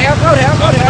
ถวเข้าแถวเข้าแถว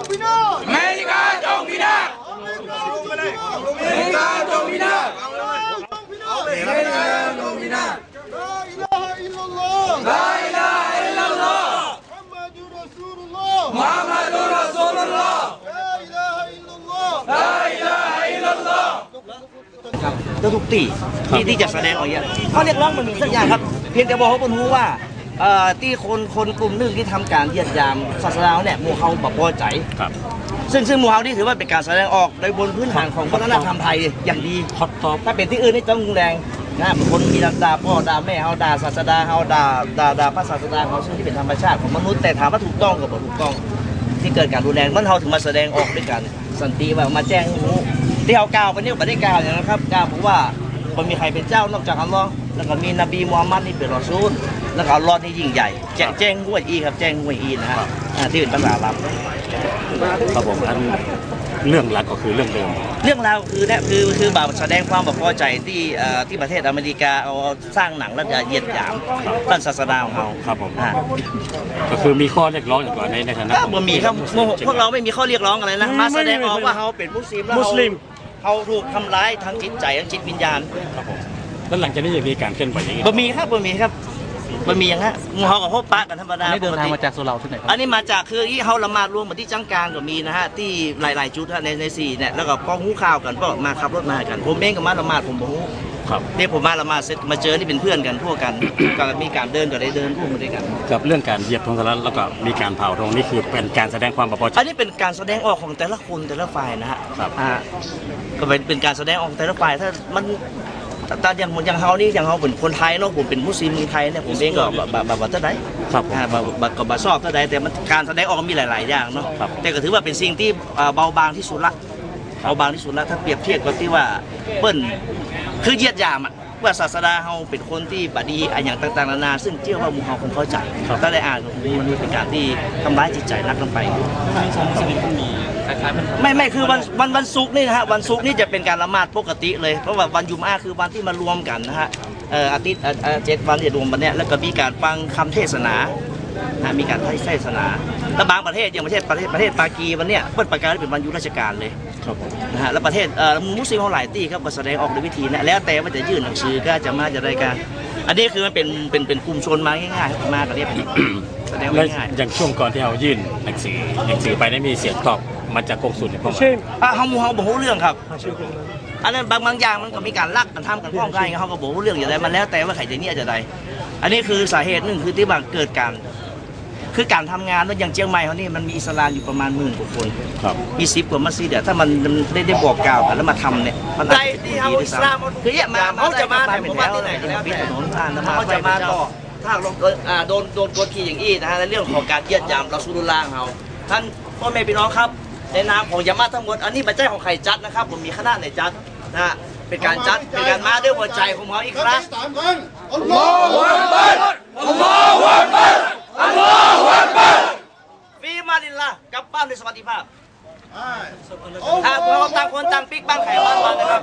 ์ ลาอิลาฮะอิลลัลลอฮ์ลาอิลาฮะอิลลัลลอฮ์ทุกตีที่ที่จะแสดงออกอย่างเขาเรียกร้องมันมีสักอย่างครับ เพียงแต่บอกเขาบนรู้ว่า เอ่อที่คนคนกลุ่มหนึ่งที่ทำการเหยียดหยามศาสนาเนี่ยหมู่เขาแบบพอใจ ครับ ซึ่งซึ่งหมู่เขานี่ถือว่าเป็นการแสดงออกโดยบนพื้นฐานของวัฒนธรรมไทยอย่างดี ฮอตท็อป ถ้าเป็นที่อื่นนี่ต้องรุนแรงนะบางคนมีด่าพ่อด่าแม่เขาด่าศาสดาเขาด่าด่าด่าพระศาสดาเขาซึ่งที่เป็นธรรมชาติของมนุษย์แต่ถามว่าถูกต้องกับบ่ถูกต้อง ที่เกิดการรุนแรงมันเขาถึงมาแสดงออกด้วยกันสันติว่ามาแจ้งให้รู้ที่เขากล่าวไปนี่ไม่ได้กล่าวอย่างนั้นครับกล่าวบอกว่ามันมีใครเป็นเจ้านอกจากอัลลอฮ์แล้วก็มีนบีมูฮัมมัดนี่เป็นรอซูล แล้วก็อัลลอฮ์นี่ยิ่งใหญ่ แจ้งแจ้งหวยอีครับแจ้งหวยอีนะฮะอ่าที่เป็นภาษาอาหรับครับผมอันเรื่องหลักก็คือเรื่องเดิม เรื่องราวคือเนี่ยคือคือแบบแสดงความแบบพอใจที่เอ่อที่ประเทศอเมริกาเอาสร้างหนังแล้วจะเหยียดหยามต้นศาสนาของเขาครับผม อ่า ก็คือมีข้อเรียกร้องอย่างก่อนในในฐานะก็ของบ่มีครับพวกพวกเราไม่มีข้อเรียกร้องอะไรนะไม่มาแสดงไม่ออกไม่ว่าเขาเป็นมุสลิมแล้วมุสลิม เขาถูกทำร้ายทั้งจิตใจทั้งจิตวิญญาณครับผมแล้วหลังจากนี้จะมีการเคลื่อนไหวยังไงบ่มีครับบ่มีครับ บ่มีอย่างนั้นหมู่เขากับพวกปะกันธรรมดาอันนี้เดินทางปกมาติจากสุเหร่าที่ไหนครับ อันนี้มาจากคือที่เขาละหมาดรวมมาที่จังการก็มีนะฮะที่หลาย ๆ จุดฮะในในสี่เนี่ยแล้วก็พอหูข่าวกันก็มาขับรถมากัน ผมเองก็มาละหมาดผมบ่ฮู้ครับเนี่ยผมมาละหมาดเสร็จมาเจอนี่เป็นเพื่อนกันพวกกันก็มีการเดินก็ได้เดินพวกมาด้วยกัน กับเรื่องการเหยียบธงสหรัฐแล้วก็มีการเผาธงนี่คือเป็นการแสดงความพอใจอันนี้เป็นการแสดงออกของแต่ละคนแต่ละฝ่ายนะฮะครับอ่าก็เป็นเป็นการแสดงออกของแต่ละฝ่ายถ้ามัน แต่อย่างอย่างเฮานี่อย่างเฮาเป็นคนไทยเนาะผมเป็นมุสลิมไทยเนี่ยผมเองก็แบบแบบแบบเท่าไหร่ครับผมอ่าแบบแบบก็บชอบเท่าไหร่แต่มันการแสดงออกมีหลาย ๆ อย่างเนาะครับแต่ก็ถือว่าเป็นสิ่งที่อ่าเบาบางที่สุดละเอาบางที่สุดแล้วถ้าเปรียบเทียบกับที่ว่าเปิ้นคือเหยียดหยามอะว่าศาสดาเฮาเป็นคนที่บดีอะอย่างต่างๆนานาซึ่งเชื่อว่าหมู่เฮาคงเข้าใจถ้าได้อ่านมันเป็นการที่ทำร้ายจิตใจนักลงไป ไม่ไม่คือวันวันวันศุกร์นี่นะฮะวันศุกร์นี่จะเป็นการละหมาดปกติเลยเพราะว่าวันยุมอาคือวันที่มารวมกันนะฮะเอ่ออาทิตย์เอ่อเอ่อเจ็ดวันที่จะรวมวันเนี้ยแล้วก็มีการฟังคำเทศนานะมีการเทศนาแล้วบางประเทศอย่างประเทศประเทศประเทศปากีวันเนี้ยเปิดประกาศให้เป็นวันหยุดราชการเลย ครับผม นะฮะแล้วประเทศเอ่อมุสลิมเขาหลายที่ครับก็แสดงออกด้วยวิธีนะแล้วแต่ว่าจะยื่นหนังสือก็จะมาจะได้การอันนี้คือมันเป็นเป็นเป็นกลุ่มชนมาง่ายๆครับมากันเรียบ แสดงแล้วง่ายๆอย่างช่วงก่อนที่เรายื่นหนังสือหนังสือไปได้มีเสียงตอบ มาจากกงสุลในพม่าอะเฮาหมูเฮาบอกรู้เรื่องครับ อันนั้นบางบางอย่างมันก็มีการลักกันทำกันพ้องกันเขาก็บอกรู้เรื่องอย่างไรมันแล้วแต่ว่าใครจะเนี่ยจะใดอันนี้คือสาเหตุหนึ่งคือที่ว่าเกิดการคือการทำงานแล้วอย่างเชียงใหม่เขานี่มันมีอิสลามอยู่ประมาณหมื่นกว่าคนครับมีสิบกว่ามัสยิดอะถ้ามันได้ได้บอกกล่าวกันแล้วมาทำเนี่ยมันอาจจะดีด้วยซ้ำคือเนี่ยมาเขาจะมาแต่ผมว่าที่ไหนก็แล้วปิดถนนผ่านมาเขาจะมาต่อถ้าลงอ่าโดนโดนกดขี่อย่างอี้นะฮะในเรื่องของการเยียดยามเราสูรุลลางเขาท่านพ่อแม่พี่น้องครับ ในนามของยามาทั้งหมด อันนี้บัจจัยของใครจัดนะครับ ผมมีคณะในจัดนะฮะเป็นการจัดเป็นการมาด้วยหัวใจของเขาอีกครั้ง สามครั้งอัลลอฮฺฟีมาลินละกลับบ้านด้วยสวัสดิภาพอ่าอ่าเราต่างคนต่างปิกบ้านไขบ้านมันนะครับ